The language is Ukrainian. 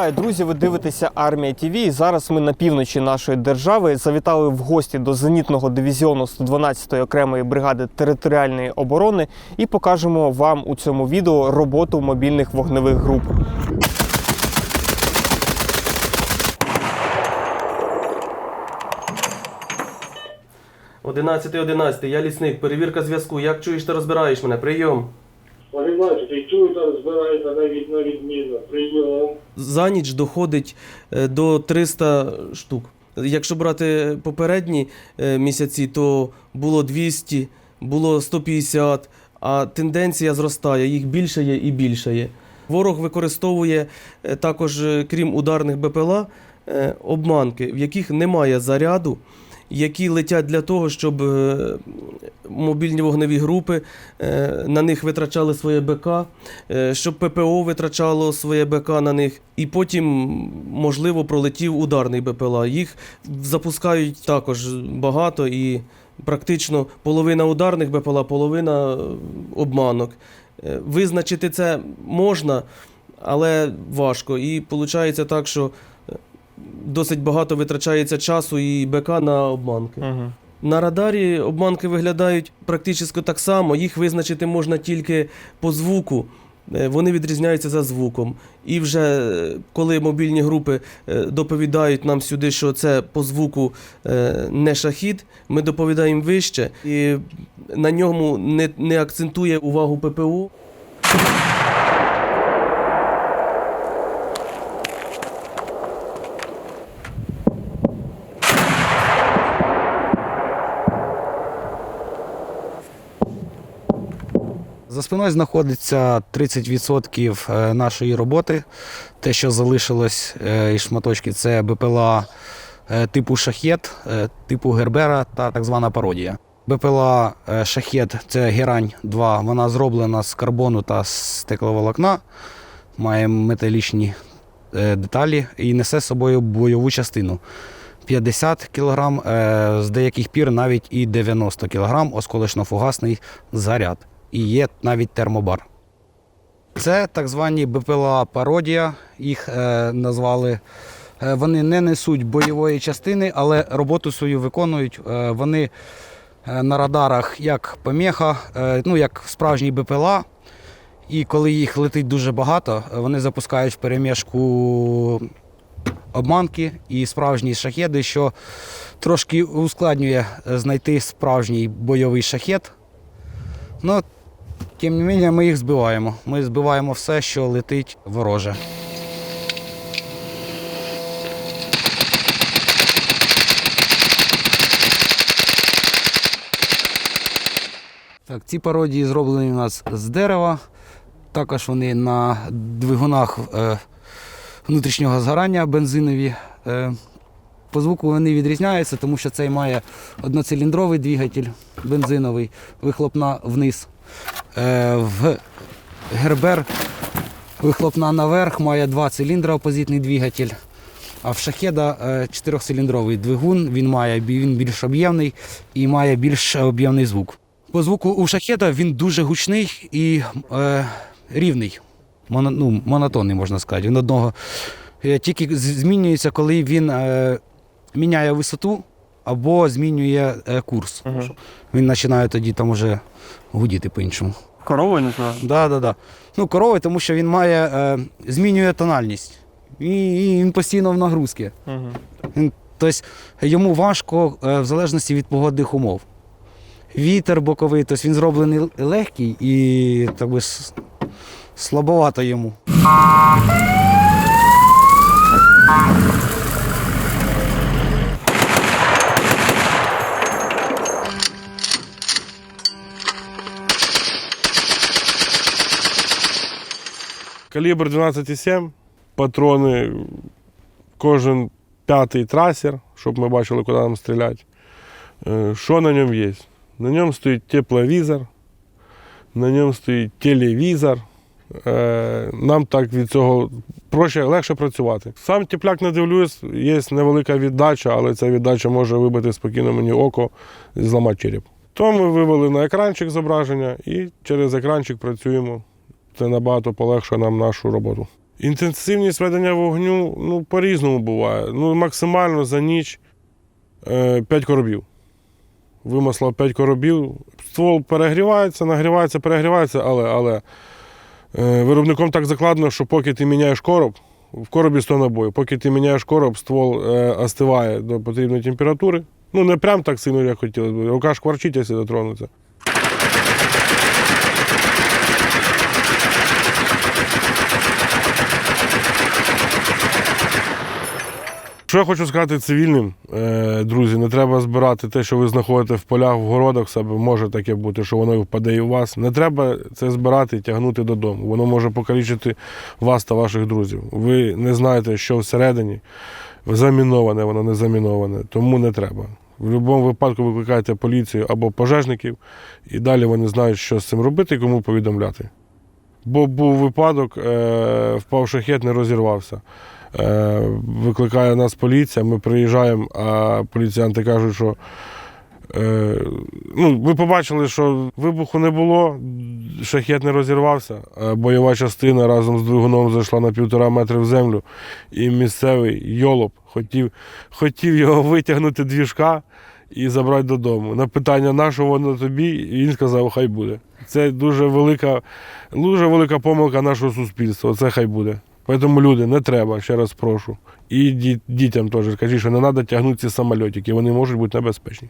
Вітаю, друзі! Ви дивитеся Армія ТВ. І зараз ми на півночі нашої держави завітали в гості до зенітного дивізіону 112-ї окремої бригади територіальної оборони і покажемо вам у цьому відео роботу мобільних вогневих груп. Одинадцятий, одинадцятий, я лісник, перевірка зв'язку. Як чуєш, ти розбираєш мене? Прийом. Одинадцятий чуєте, збираєте навіть на відміну. Прийом. За ніч доходить е, до 300 штук. Якщо брати попередні е, місяці, то було 200, було 150, а тенденція зростає, їх більше є і більше є. Ворог використовує е, також, крім ударних БПЛА, обманки, в яких немає заряду, які летять для того, щоб е, мобільні вогневі групи е, на них витрачали своє БК, е, щоб ППО витрачало своє БК на них, і потім, можливо, пролетів ударний БПЛА. Їх запускають також багато і практично половина ударних БПЛА, половина обманок. Визначити це можна, але важко. І виходить так, що досить багато витрачається часу і БК на обманки. Угу. На радарі обманки виглядають практично так само. Їх визначити можна тільки по звуку. Е, Вони відрізняються за звуком. І вже е, коли мобільні групи е, доповідають нам сюди, що це по звуку не шахід, ми доповідаємо вище, і на ньому не, не акцентує увагу ППУ. За спиною знаходиться 30% е, нашої роботи. Те, що залишилось е, із шматочки, це БПЛА е, типу шахет, типу Гербера та так звана пародія. БПЛА шахет це Герань 2. Вона зроблена з карбону та стекловолокна. Має металічні деталі і несе з собою бойову частину. 50 кг, з деяких пір навіть і 90 кг осколочно-фугасний заряд. І є навіть термобар. Це так звані БПЛА пародія, їх е, назвали. Е, вони не несуть бойової частини, але роботу свою виконують. Е, вони е, на радарах як помеха, е, ну як справжній БПЛА. І коли їх летить дуже багато, е, вони запускають в перемішку обманки і справжні шахеди, що трошки ускладнює знайти справжній бойовий шахет. Ну, тим не менше, ми їх збиваємо. Ми збиваємо все, що летить вороже. Так, ці пародії зроблені у нас з дерева. Також вони на двигунах е, внутрішнього згорання бензинові. Е, по звуку вони відрізняються, тому що цей має одноциліндровий двигатель бензиновий, вихлопна вниз. Е, в Гербер вихлопна наверх має два циліндри опозитний двигатель. А в шахеда е, чотирьохциліндровий двигун, він має він більш об'ємний і має більш об'ємний звук. По звуку у шахеда він дуже гучний і е, рівний. Моно, ну, монотонний, можна сказати. Він одного е, тільки змінюється, коли він е, міняє висоту або змінює е, курс. Угу. Він починає тоді там уже гудіти по-іншому. Коровою не знаю. Да, да, да. Ну, корови, тому що він має, е, змінює тональність. І, і він постійно в нагрузці. Угу. Він, тобто йому важко е, в залежності від погодних умов. Вітер боковий, тобто він зроблений легкий і так би, с- слабовато йому. Калібр 12,7, патрони, кожен п'ятий трасер, щоб ми бачили, куди нам стріляти. Е, Що на ньому є? На ньому стоїть тепловізор, на ньому стоїть телевізор. Е, Нам так від цього проще, легше працювати. Сам тепляк не дивлюсь, є невелика віддача, але ця віддача може вибити спокійно мені око і зламати череп. То ми вивели на екранчик зображення і через екранчик працюємо. Це набагато полегшує нам нашу роботу. Інтенсивність ведення вогню ну, по-різному буває. Ну, максимально за ніч 5 коробів. Вимаслав 5 коробів. Ствол перегрівається, нагрівається, перегрівається, але, але е, виробником так закладено, що поки ти міняєш короб, в коробі 100 набоїв, поки ти міняєш короб, ствол е, остиває до потрібної температури. Ну, не прям так сильно, як хотілося б. Рука шкварчить, якщо дотронуться. Що я хочу сказати цивільним, е, друзі, не треба збирати те, що ви знаходите в полях, в городах себе. Може таке бути, що воно впаде і у вас. Не треба це збирати і тягнути додому. Воно може покалічити вас та ваших друзів. Ви не знаєте, що всередині заміноване, воно не заміноване, тому не треба. В будь-якому випадку викликайте поліцію або пожежників, і далі вони знають, що з цим робити і кому повідомляти. Бо був випадок, е, впав шахет, не розірвався. Е, викликає нас поліція, ми приїжджаємо, а поліціянти кажуть, що е, ну, ми побачили, що вибуху не було, шахет не розірвався, бойова частина разом з двигуном зайшла на півтора метри в землю, і місцевий йолоп хотів, хотів його витягнути двіжка і забрати додому. На питання, на що воно тобі, він сказав, хай буде. Це дуже велика, дуже велика помилка нашого суспільства. Це хай буде. Тому люди, не треба, ще раз прошу. І ді- дітям теж кажіть, що не треба тягнути ці самольотики, вони можуть бути небезпечні.